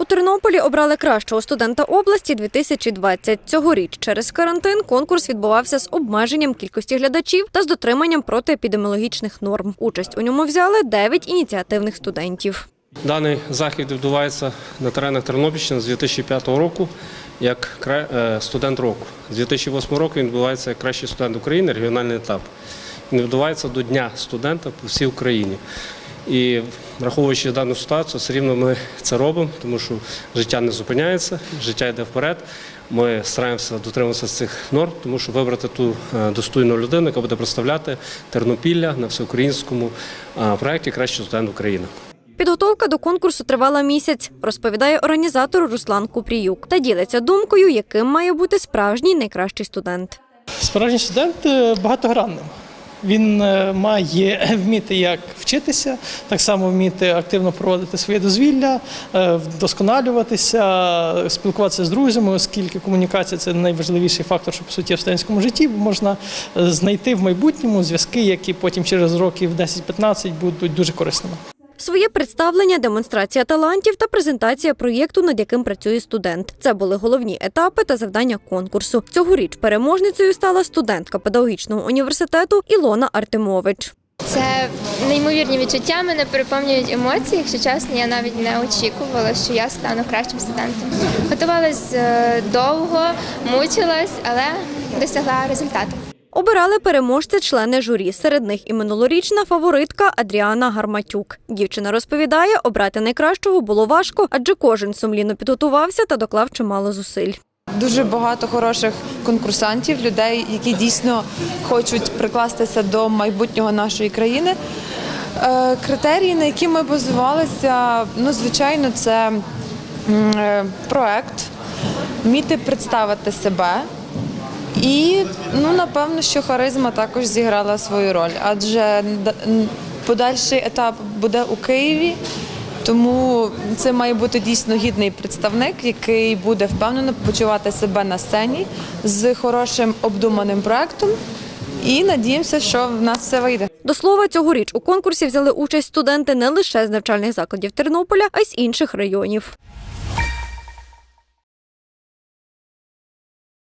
У Тернополі обрали кращого студента області 2020. Цьогоріч через карантин конкурс відбувався з обмеженням кількості глядачів та з дотриманням протиепідеміологічних норм. Участь у ньому взяли 9 ініціативних студентів. Даний захід відбувається на теренах Тернопільщини з 2005 року як е, студент року. З 2008 року він відбувається як кращий студент України, регіональний етап. Він відбувається до Дня студента по всій Україні. І враховуючи дану ситуацію, все рівно ми це робимо, тому що життя не зупиняється, життя йде вперед. Ми стараємося дотримуватися цих норм, тому що вибрати ту е, достойну людину, яка буде представляти Тернопілля на всеукраїнському е, проєкті Кращий студент України. Підготовка до конкурсу тривала місяць, розповідає організатор Руслан Купріюк та ділиться думкою, яким має бути справжній найкращий студент. Справжній студент е, багатогранним. Він е, має вміти як вчитися, так само вміти активно проводити своє дозвілля, е, вдосконалюватися, спілкуватися з друзями, оскільки комунікація це найважливіший фактор, що по суті в студентському житті можна е, знайти в майбутньому зв'язки, які потім через років 10-15 будуть дуже корисними. Своє представлення, демонстрація талантів та презентація проєкту, над яким працює студент. Це були головні етапи та завдання конкурсу. Цьогоріч переможницею стала студентка педагогічного університету Ілона Артемович. Це неймовірні відчуття, мене переповнюють емоції. Якщо чесно, я навіть не очікувала, що я стану кращим студентом. Готувалась е, довго, мучилась, але досягла результату. Обирали переможця члени журі. Серед них і минулорічна фаворитка Адріана Гарматюк. Дівчина розповідає, обрати найкращого було важко, адже кожен сумлінно підготувався та доклав чимало зусиль. Дуже багато хороших конкурсантів, людей, які дійсно хочуть прикластися до майбутнього нашої країни. Е, Критерії, на які ми базувалися, ну звичайно, це е, проект, вміти представити себе. І ну напевно, що харизма також зіграла свою роль, адже подальший етап буде у Києві. Тому це має бути дійсно гідний представник, який буде впевнено почувати себе на сцені з хорошим обдуманим проектом. І надіємося, що в нас все вийде. До слова, цьогоріч у конкурсі взяли участь студенти не лише з навчальних закладів Тернополя, а й з інших районів.